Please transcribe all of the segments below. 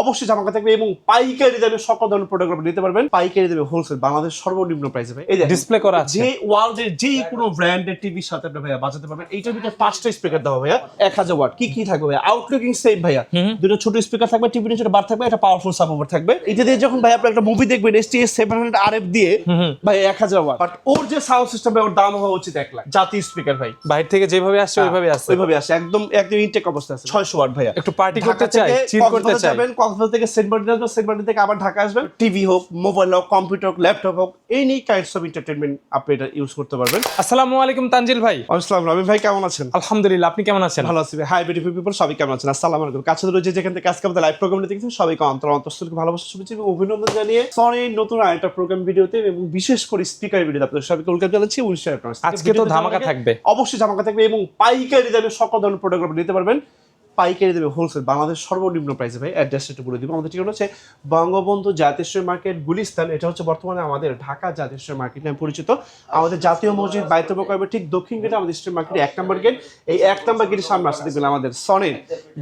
অবশ্যই জামা থাকবে এবং পাইকারি দামে সকল ধরনের প্রোডাক্ট আপনি নিতে পারবেন। পাইকারি দামে হোলসেল বাংলাদেশ সর্বনিম্ন প্রাইসে ভাই। এই ডিসপ্লে করা আছে। যে ওয়ার্ল্ডের যে কোনো ব্র্যান্ডের টিভির সাথে আপনি ভাইয়া বাজাতে পারবেন। এইটার ভিতরে পাঁচটা স্পিকার দেওয়া ভাইয়া। এক হাজার ওয়াট কি কি থাকবে ভাইয়া? আউটলুকিং সেম ভাইয়া। দুটো ছোট স্পিকার থাকবে টিভির নিচে বার থাকবে একটা পাওয়ারফুল সাবওভার থাকবে। এটা দিয়ে যখন ভাই আপনি একটা মুভি দেখবেন S T S seven hundred R F দিয়ে ভাই এক হাজার ওয়াট বাট ওর যে সাউন্ড সিস্টেম ওর দাম হওয়া উচিত এক লাখ। জাতীয় স্পিকার ভাই। বাইরে থেকে যেভাবে আসছে ওইভাবে আসছে। ওইভাবে আসে একদম একদম ইনটেক অবস্থা আছে। ছয়শো ওয়াট ভাইয়া। একটু পার্টি করতে চাই চিল করতে চাই। কক্সবাজার থেকে সেন্ট মার্টিন আসবেন সেন্ট মার্টিন থেকে আবার ঢাকা আসবেন। টিভি হোক মোবাইল হোক কম্পিউটার হোক ল্যাপটপ হোক এনি কাইন্ডস অফ এন্টারটেনমেন্ট আপনি এটা ইউজ করতে পারবেন। আসসালামু আলাইকুম তানজিল ভাই। আসসালাম রবি ভাই কেমন আছেন? আলহামদুলিল্লাহ আপনি কেমন আছেন? ভালো আছি হাই বিউটিফুল পিপল সবাই কেমন আছেন? আসসালামু আলাইকুম। কাছে যে যেখান থেকে আজকে আমাদের লাইভ প্রোগ্রামটি দেখছেন সবাইকে অন্তর অন্তঃস্থলকে ভালোবাসা শুভেচ্ছা এবং অভিনন্দন জানিয়ে সনির নতুন আরেকটা প্রোগ্রাম ভিডিওতে এবং বিশেষ করে স্পিকার ভিডিওতে আপনাদের সবাইকে ওয়েলকাম জানাচ্ছি। উনিশশো আজকে তো ধামাকা থাকবে। অবশ্যই ধামাকা থাকবে এবং পাইকারি দামে সকল ধরনের প্রোডাক্ট নিতে পারবেন। পাইকারি দেবে হোলসেল বাংলাদেশ সর্বনিম্ন প্রাইসে ভাই অ্যাড্রেসটা একটু বলে দিব। আমাদের ঠিকানা হচ্ছে বঙ্গবন্ধু জাতীয় মার্কেট, গুলিস্তান। এটা হচ্ছে বর্তমানে আমাদের ঢাকা জাতীয় মার্কেট, নামে পরিচিত। আমাদের জাতীয় মসজিদ বাইতুল মোকামের ঠিক দক্ষিণ গেটে আমাদের স্ট্রিট মার্কেট এক নম্বর গেট এই এক নম্বর গেটের সামনে আসতে দেখবেন আমাদের সনের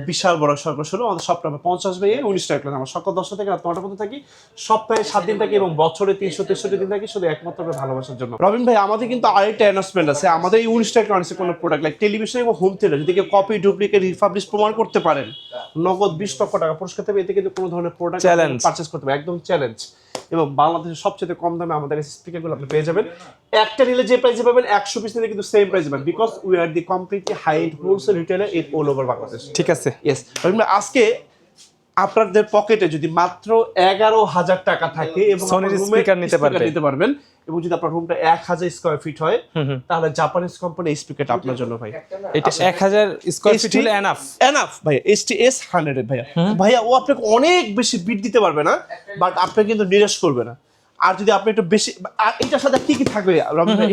বিশাল বড় সরকার শুরু আমাদের সপ্তাহে পঞ্চাশ ভাইয়ে উনিশ টাকা আমরা সকাল দশটা থেকে রাত নটা পর্যন্ত থাকি। সপ্তাহে সাত দিন থাকি এবং বছরে তিনশো, তেষট্টি দিন থাকি, শুধু একমাত্র ভালোবাসার জন্য। রবিন ভাই, আমাদের কিন্তু আরেকটা অ্যানাউন্সমেন্ট আছে। আমাদের এই উনিশ টাকা কোনো প্রোডাক্ট লাইক টেলিভিশন এবং হোম থিয়েটার যদি কপি ডুপ্লিকেট রিফাবলিশ প্রমাণ করতে পারেন। নগদ বিশ লক্ষ টাকা পুরস্কার দেবে এতে কিন্তু কোনো ধরনের প্রোডাক্ট চ্যালেঞ্জ পারচেস করতে পারবে একদম চ্যালেঞ্জ এবং বাংলাদেশের সবচেয়ে কম দামে আমাদের কাছে স্পিকারগুলো আপনি পেয়ে যাবেন। একটা নিলে যে প্রাইসে পাবেন একশো পিস নিলে কিন্তু সেম প্রাইসে পাবেন। Because we are the completely high wholesale retailer in all over Bangladesh ঠিক আছে। ইয়েস আজকে আপনাদের পকেটে যদি মাত্র এগারো হাজার টাকা থাকে এবং speaker নিতে speaker নিতে পারবেন এবং যদি আপনার রুমটা এক হাজার স্কোয়ার ফিট হয় তাহলে জাপানিজ কোম্পানি এই স্পিকারটা আপনার জন্য ভাই। এটা এক হাজার স্কোয়ার ফিট হলে এনাফ এনাফ ভাইয়া এস টি এস হান্ড্রেড ভাইয়া। ভাইয়া ও আপনাকে অনেক বেশি বিট দিতে পারবে না বাট আপনাকে কিন্তু নিরাশ করবে না। আর যদি আপনি একটু বেশি আর এটার সাথে কি কি থাকবে?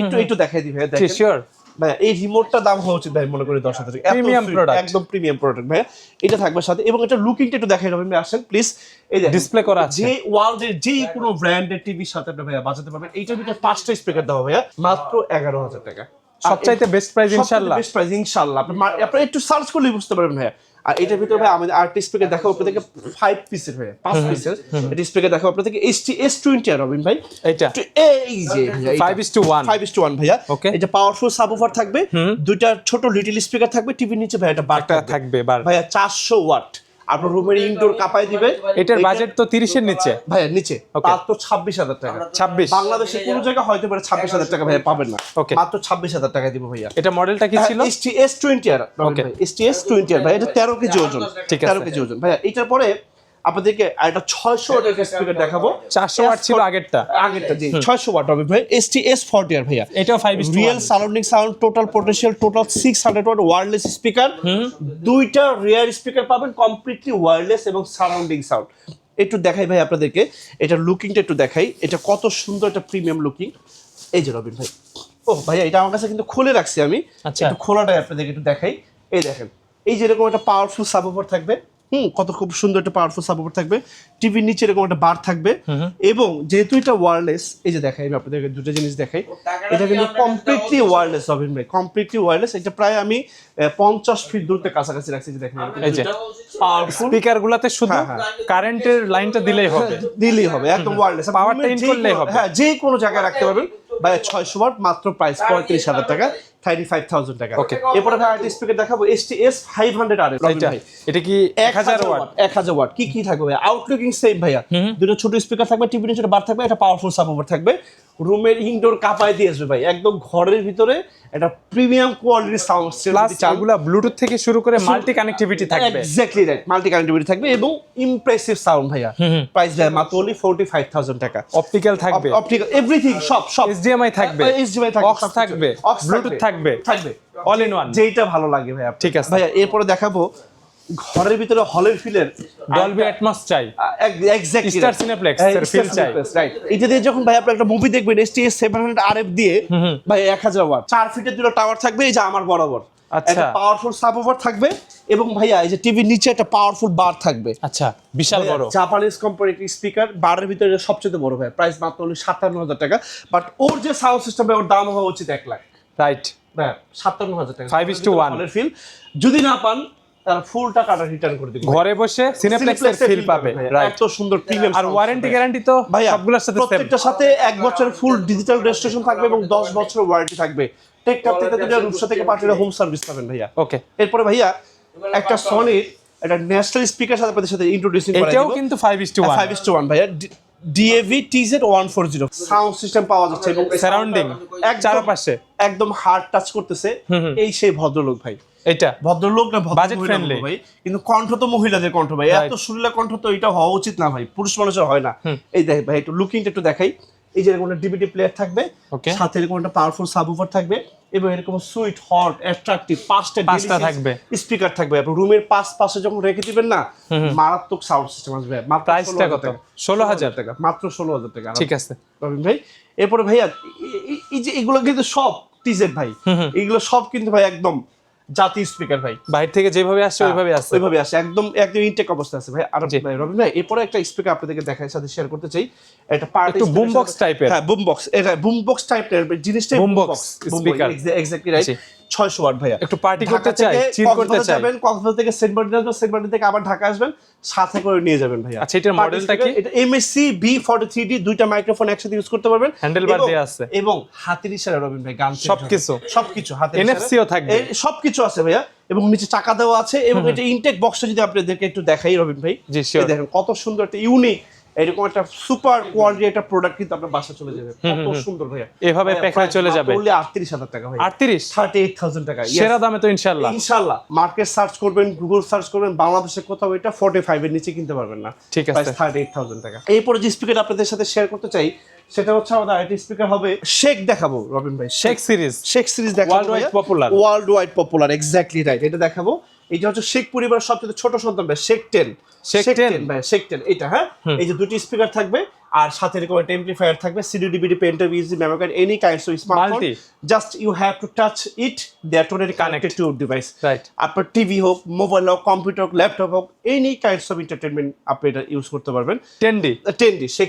একটু একটু দেখাই দিই ভাইয়া দেখেন। শিওর ভাইয়া এই রিমোটটা দাম হওয়া উচিত ভাই মনে করি দশ হাজার প্রিমিয়াম product। একদম প্রিমিয়াম প্রোডাক্ট ভাইয়া। এটা থাকবে সাথে এবং এটা লুকিংটা একটু দেখাই ভাই আসেন প্লিজ এই ডিসপ্লে করা আছে। যে ওয়ার্ল্ডের যে কোনো ব্র্যান্ডের টিভির সাথে আপনি ভাইয়া বাজাতে পারবেন এইটার ভিতরে পাঁচটা স্পিকার দেওয়া ভাইয়া মাত্র এগারো হাজার টাকা। সবচাইতে বেস্ট প্রাইস ইনশাআল্লাহ। বেস্ট প্রাইস ইনশাআল্লাহ। আপনি আপনি একটু সার্চ করলেই বুঝতে পারবেন ভাইয়া। আর এটার ভিতরে ভাই আমাদের আর্টিস্ট স্পিকার দেখাবো আপনাদেরকে ফাইভ পিসের ভাইয়া পাঁচ পিসের এটা স্পিকার দেখাবো আপনাদেরকে S T S twenty R Robin ভাই। এটা এই যে five is to one five is to one ভাইয়া. এটা পাওয়ারফুল সাবওভার থাকবে। দুইটা ছোট লিটল স্পিকার থাকবে। টিভির নিচে ভাই এটা বার একটা থাকবে। ভাইয়া চারশো ওয়াট আপনার রুমের ইনডোর কাপাই দিবে। এটার বাজেট তো তিরিশের নিচে। ভাইয়া নিচে. মাত্র ছাব্বিশ হাজার টাকা। ছাব্বিশ। বাংলাদেশে কোনো জায়গায় হয়তো পারে ছাব্বিশ হাজার টাকা ভাইয়া পাবেন না। ওকে মাত্র ছাব্বিশ হাজার টাকা দিব ভাইয়া। এটা মডেলটা কি ছিল? S T S twenty R okay S T S twenty R ভাইয়া এটা তেরো কেজি ওজন। ঠিক আছে। তেরো কেজি ওজন। ভাইয়া এটার পরে আপনাদেরকে একটা ছয়শো ওয়াটের স্পিকার দেখাবো। চারশো ওয়াট ছিল আগেরটা। আগেরটা জি। ছয়শো ওয়াট হবে ভাই। S T S forty R ভাইয়া। এটাও five real surrounding sound total potential total six hundred watt wireless speaker দুইটা রিয়ার স্পিকার পাবেন কমপ্লিটলি ওয়্যারলেস এবং সারাউন্ডিং সাউন্ড একটু দেখাই ভাই আপনাদেরকে। এটা লুকিংটা একটু দেখাই। এটা কত সুন্দর একটা প্রিমিয়াম লুকিং এই যে রবিন ভাই। ও ভাইয়া এটা আমার কাছে কিন্তু খুলে রাখছি আমি। আচ্ছা। একটু খোলাটাই আপনাদেরকে একটু দেখাই। এই দেখেন। এই যেরকম একটা পাওয়ারফুল সাবওভার থাকবে। হুম কত খুব সুন্দর একটা পাওয়ারফুল সাপোর্ট থাকবে। টিভির নিচে এরকম একটা বার থাকবে। এবং যেহেতু এটা ওয়্যারলেস এই যে দেখাই আমি আপনাদেরকে দুটো জিনিস দেখাই। এটা কিন্তু কমপ্লিটলি ওয়্যারলেস রবিন ভাই কমপ্লিটলি ওয়্যারলেস এটা প্রায় আমি পঞ্চাশ ফিট দূরতে কাছাকাছি রাখছি যে দেখেন এই যে পাওয়ারফুল স্পিকার গুলাতে শুধু হ্যাঁ, হ্যাঁ। কারেন্টের লাইনটা দিলেই হবে। দিলেই হবে একদম ওয়্যারলেস Powerটা in করলেই হবে। হ্যাঁ যে কোনো জায়গায় রাখতে পারবেন। ভাই ছয়শো ওয়াট মাত্র প্রাইস পঁয়ত্রিশ হাজার টাকা। থার্টি ফাইভ থাউজেন্ড টাকা। Okay. এরপরে ভাই আরেকটা স্পিকার দেখাবো S T S five hundred R এটা কি এক ওয়াট। ওয়াট কি কি থাকবে ভাই আউটলুকিং সেম ভাইয়া। দুটো ছোট স্পিকার থাকবে টিভি নিচে বার থাকবে একটা পাওয়ারফুল সাবওভার থাকবে। রুমের ইনডোর কাপায় দিয়ে আসবে ভাই। একদম ঘরের ভিতরে একটা প্রিমিয়াম কোয়ালিটির সাউন্ড প্লাস ব্লুটুথ থেকে শুরু করে মাল্টি কানেক্টিভিটি থাকবে। এক্স্যাক্টলি রাইট মাল্টি কানেক্টিভিটি থাকবে এবং ইমপ্রেসিভ সাউন্ড ভাইয়া। প্রাইস ভাই মাত্র অনলি টাকা। অপটিক্যাল থাকবে। অপটিক্যাল এভরিথিং সব সব। থাকবে। থাকবে অক্স থাকবে। ব্লুটুথ থাকবে। থাকবে। অল ইন ওয়ান যেইটা ভালো লাগে ভাইয়া। ঠিক আছে। ভাইয়া এরপরে দেখাবো ঘরের ভিতরে হলের ফিলের ডলবি অ্যাটমস চাই। এক্স্যাক্টলি Star Cineplex এর feel চাই। রাইট এটা দিয়ে যখন ভাই আপনি একটা মুভি দেখবেন S T S seven hundred R F দিয়ে ভাই এক হাজার ওয়াট চার ফিটের দুটো টাওয়ার থাকবে এই যে আমার বরাবর। আচ্ছা। একটা পাওয়ারফুল সাবওভার থাকবে এবং ভাইয়া এই যে টিভির নিচে একটা পাওয়ারফুল বার থাকবে। আচ্ছা বিশাল বড়। জাপানিজ কোম্পানির স্পিকার বারের ভিতরে সবচেয়ে বড় ভাই প্রাইস মাত্র হলো সাতান্ন হাজার টাকা। বাট ওর যে সাউন্ড সিস্টেম ওর দাম হওয়া উচিত এক লাখ। রাইট ভাই সাতান্ন হাজার টাকা। 5:1 হলের ফিল যদি না পান তারা ফুল টাকাটা রিটার্ন করে দিবে। ঘরে বসে সিনেপ্লেক্সের ফিল পাবে এত সুন্দর প্রিমিয়াম আর ওয়ারেন্টি গ্যারান্টি তো ভাইয়া সবগুলোর সাথে সেম প্রত্যেকটার সাথে এক বছরের ফুল ডিজিটাল রেজিস্ট্রেশন থাকবে এবং দশ বছরের ওয়ারেন্টি থাকবে। টেক কাপ থেকে দুটো রূপসা থেকে পাঠিয়ে হোম সার্ভিস পাবেন ভাইয়া। ওকে এরপরে ভাইয়া একটা সনির একটা ন্যাশনাল স্পিকার সাথে আপনাদের সাথে ইন্ট্রোডিউসিং করে এটাও কিন্তু 5 is to 1 five is to one ভাইয়া। DAV TZ one four zero sound system পাওয়া যাচ্ছে এবং সারাউন্ডিং একদম- চারপাশে। একদম হার্ড টাচ করতেছে। এই সেই ভদ্রলোক ভাই। এটা। ভদ্রলোক না friendly. বলব ভাই কিন্তু কণ্ঠ তো মহিলাদের কণ্ঠ ভাই. এত সুরিলা কণ্ঠ তো এটা হওয়া উচিত না ভাই পুরুষ মানুষের হয় না। এই দেখ ভাই একটু লুকিংটা একটু দেখাই। এই যে এরকম একটা ডিভিডি প্লেয়ার থাকবে সাথে এরকম একটা পাওয়ারফুল সাবউফার থাকবে এবং এরকম সুইট হট অ্যাট্রাকটিভ পাঁচটা পাঁচটা থাকবে। স্পিকার থাকবে। আপনি রুমের পাশ পাশে যখন রেখে দিবেন না মারাত্মক সাউন্ড সিস্টেম আসবে। প্রাইসটা 16,000 কত? টাকা। 16000 টাকা। মাত্র ষোলো হাজার টাকা। ঠিক আছে। ভাই এরপরে ভাইয়া এই- যে এগুলো কিন্তু সব টিজেড ভাই। এগুলো সব কিন্তু ভাই একদম জাতীয় স্পিকার ভাই। বাইরে থেকে যেভাবে আসছে ওইভাবে আসছে। ওইভাবে আসছে। একদম একদম ইনটেক অবস্থা আছে ভাই। আর রবি ভাই এরপরে একটা স্পিকার আপনাদেরকে দেখার সাথে শেয়ার করতে চাই। একটা পার্ট একটু বুম বক্স টাইপের হ্যাঁ বুম বক্স এটা বুম বক্স টাইপের জিনিসটা boom box speaker exactly right 600 watt ভাইয়া একটু ঢাকা করতে চাই, থেকে করতে চাই। যাবেন কক্সবাজার থেকে সেন্ট মার্টিন আসবেন সেন্ট মার্টিন থেকে আবার ঢাকা আসবেন সাথে করে নিয়ে যাবেন ভাইয়া আচ্ছা, এটার মডেলটা কি? এটা এমএসসি B43D দুইটা মাইক্রোফোন একসাথে ইউজ করতে পারবেন এবং- দেয়া আছে। এবং হাতের ইশারা রবিন ভাই গান সবকিছু। সবকিছু হাতের NFC ও থাকবে। সবকিছু আছে ভাইয়া এবং নিচে চাকা দেওয়া আছে এবং এটা ইনটেক বক্সটা যদি আপনাদেরকে একটু দেখাই রবিন ভাই. দেখেন কত সুন্দর একটা ইউনিক এরকম একটা সুপার কোয়ালিটি একটা প্রোডাক্ট কিন্তু আপনার বাসা চলে যাবে। কত সুন্দর ভাইয়া। এভাবে হয়ে চলে যাবে। বললে আটত্রিশ হাজার টাকা ভাই 38 থার্টি এইট থাউজেন্ড টাকা Yes. সেরা দামে তো ইনশাআল্লাহ। ইনশাল্লাহ মার্কেট সার্চ করবেন গুগল সার্চ করবেন বাংলাদেশে কোথাও এটা ফোর্টি ফাইভ এর নিচে কিনতে পারবেন না। ঠিক আছে। থার্টি এইট থাউজেন্ড টাকা। এরপরে যে স্পিকার আপনাদের সাথে শেয়ার করতে চাই সেটা হচ্ছে আমাদের আরেকটি স্পিকার হবে শেক দেখাবো রবিন ভাই। শেক সিরিজ শেক সিরিজ দেখাবো Worldwide popular. Worldwide popular exactly right এটা দেখাবো। এটা হচ্ছে শেখ পরিবারের সবচেয়ে ছোট সন্তান ভাই শেক টেন। Sheikh 10 ভাই শেক টেন এটা হ্যাঁ? এই যে দুটি স্পিকার থাকবে আর সাথে এরকম একটা এমপ্লিফায়ার থাকবে সিডি ডিভিডি পেন্টার Yuji memory card any kinds of smartphone just you have to touch it they are totally connected to device right আপনার টিভি হোক মোবাইল হোক কম্পিউটার হোক ল্যাপটপ হোক এনি কাইন্ডস অফ এন্টারটেনমেন্ট আপনি এটা use করতে পারবেন। 10D টেন ডি সেই?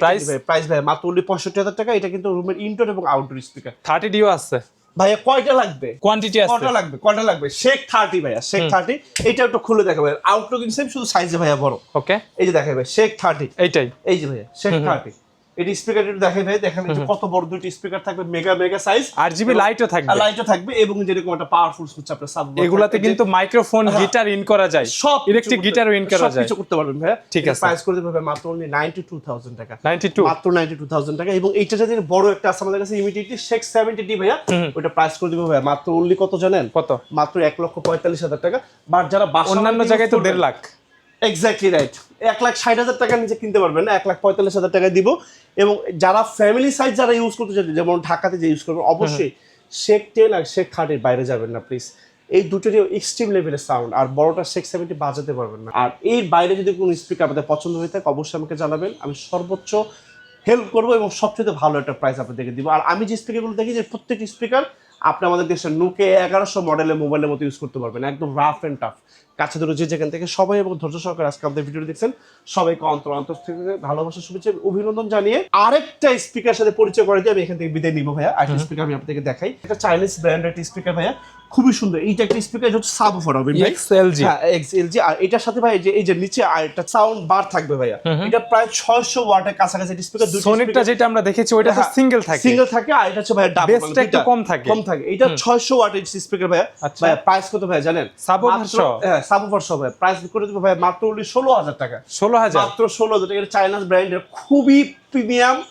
প্রাইস ভাই মাত্র only পঁয়ষট্টি হাজার টাকা এটা কিন্তু রুমের ইনডোর এবং আউটডোর স্পিকার 30 ডিও আছে। ভাইয়া কয়টা লাগবে? কোয়ান্টিটি আছে। কয়টা লাগবে? কয়টা লাগবে? শেখ থার্টি ভাইয়া শেখ থার্টি এটা একটু খুলে দেখাবে আউটলুক সেম শুধু সাইজে ভাইয়া বড়। ওকে এই যে দেখাবে শেখ থার্টি এইটাই। এই যে ভাইয়া শেখ থার্টি এটি স্পিকার একটু দেখে ভাই দেখেন কত বড় দুটি স্পিকার থাকবে mega mega size R GB লাইটও থাকবে। লাইটও থাকবে এবং যেরকম একটা পাওয়ারফুল সুইচ আপনার সাব এগুলাতে কিন্তু মাইক্রোফোন গিটার ইন করা যায়। সব ইলেকট্রিক গিটারও ইন করা যায়। কিছু করতে পারবেন ভাইয়া। ঠিক আছে। প্রাইস করে দেবে মাত্র only 92000 টাকা। 92 মাত্র 92000 টাকা এবং এইটা যদি বড় একটা আছে আমাদের কাছে ইমিডিয়েটলি শেখ 70 ভাইয়া ওটা প্রাইস করে দিবে ভাইয়া। মাত্র only কত জানেন? কত? মাত্র এক লক্ষ পঁয়তাল্লিশ হাজার টাকা। বাট যারা অন্যান্য জায়গায় তো দেড় লাখ। এক্স্যাক্টলি রাইট এক লাখ ষাট হাজার টাকা নিচে কিনতে পারবেন। না এক লাখ পঁয়তাল্লিশ হাজার টাকা দিব। এবং যারা ফ্যামিলি সাইজ যারা ইউজ করতে চান যেমন ঢাকাতে যে ইউজ করবেন অবশ্যই শেখ টেন আর শেখ খাটের বাইরে যাবেন না প্লিজ এই দুটোরই এক্সট্রিম লেভেলের সাউন্ড আর বড়টা শেখ সেভেন্টি বাজাতে পারবেন না। আর এর বাইরে যদি কোনো স্পিকার আমাদের পছন্দ হয়ে থাকে অবশ্যই আমাকে জানাবেন। আমি সর্বোচ্চ হেল্প করব এবং সবচেয়ে ভালো একটা প্রাইস আপনাদেরকে দিব। আর আমি যে স্পিকারগুলো দেখি যে প্রত্যেকটি স্পিকার আপনি আমাদের দেশের নোকে এগারোশো মডেলের মোবাইলের মতো ইউজ করতে পারবেন। একদম রাফ অ্যান্ড টাফ কাছে ধরে যে যেখান থেকে সবাই এবং ধৈর্য সহকারে আজকে আমাদের ভিডিও দেখছেন সবাইকে অন্তর অন্তর থেকে ভালোবাসা শুভেচ্ছা অভিনন্দন জানিয়ে আরেকটা স্পিকার সাথে পরিচয় করে দিয়ে আমি এখান থেকে বিদায় নিবো ভাইয়া। আরেকটা স্পিকার আমি আপনাকে দেখাই। এটা চাইনিজ ব্র্যান্ডের একটা স্পিকার ভাইয়া। খুবই সুন্দর। এইটা একটা স্পিকার হচ্ছে সাবওফার হবে ভাই। XLG হ্যাঁ এক্সএলজি আর এটার সাথে ভাই যে এই যে নিচে আর একটা সাউন্ড বার থাকবে ভাইয়া। এটা প্রায় 600 ওয়াটের কাছাকাছি স্পিকার দুটো সোনিরটা যেটা আমরা দেখেছি ওইটা তো সিঙ্গেল থাকে। সিঙ্গেল থাকে আর এটা হচ্ছে ভাইয়া ডাবল Bassটা একটু কম থাকে। কম থাকে। এটা 600 ওয়াটের স্পিকার ভাইয়া। আচ্ছা। ভাইয়া প্রাইস কত ভাইয়া জানেন? মাত্র- সহ? হ্যাঁ সাবওভার সহ ভাইয়া। প্রাইস করে দেবো ভাইয়া মাত্র only 16000 টাকা। 16000 মাত্র 16000 টাকা। এটা চাইনাস ব্র্যান্ডের খুবই প্রিমিয়াম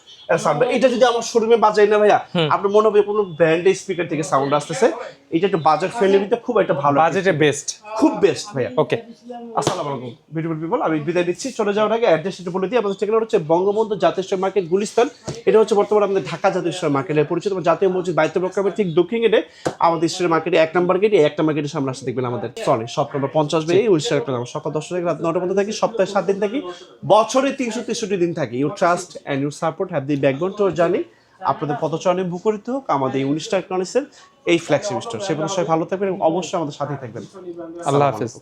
সাউন্ড এটা যদি আমার শোরুমে বাজাই না ভাইয়া আপনার মনে হবে কোনো ব্র্যান্ডের স্পিকার থেকে সাউন্ড আসতেছে। এটা একটু বাজেট ফ্রেন্ডলিতে খুব একটা ভালো বাজেটে বেস্ট খুব বেস্ট ভাইয়া। ওকে আসসালামু আলাইকুম। বিউটিফুল পিপল আমি বিদায় দিচ্ছি চলে যাওয়ার আগে অ্যাড্রেস একটু বলে দিই। আমাদের ঠিকানা হচ্ছে বঙ্গবন্ধু জাতীয় মার্কেট গুলিস্তান। এটা হচ্ছে বর্তমানে আমাদের ঢাকা জাতীয় মার্কেটের পরিচিত এবং জাতীয় মসজিদ বাইতুল মোকামের ঠিক দক্ষিণ গেটে আমাদের স্টেশন মার্কেটে এক নম্বর গেটে এক নম্বর গেটের সামনে আসতে দেখবেন আমাদের। চলে সব নম্বর পঞ্চাশ বেয়ে উনিশশো একটা নাম সকাল দশটা থেকে রাত নটা পর্যন্ত থাকি সপ্তাহে সাত দিন থাকি। বছরে তিনশো তেষট্টি দিন থাকি। You trust and you support have the backbone to জানি আপনাদের পদচরণে মুখরিত হোক আমাদের এই উনিশটা ইকনমিক্সের এই ফ্ল্যাগশিপ স্টোর সে সবাই ভালো থাকবেন এবং অবশ্যই আমাদের সাথে থাকবেন। আল্লাহ হাফেজ।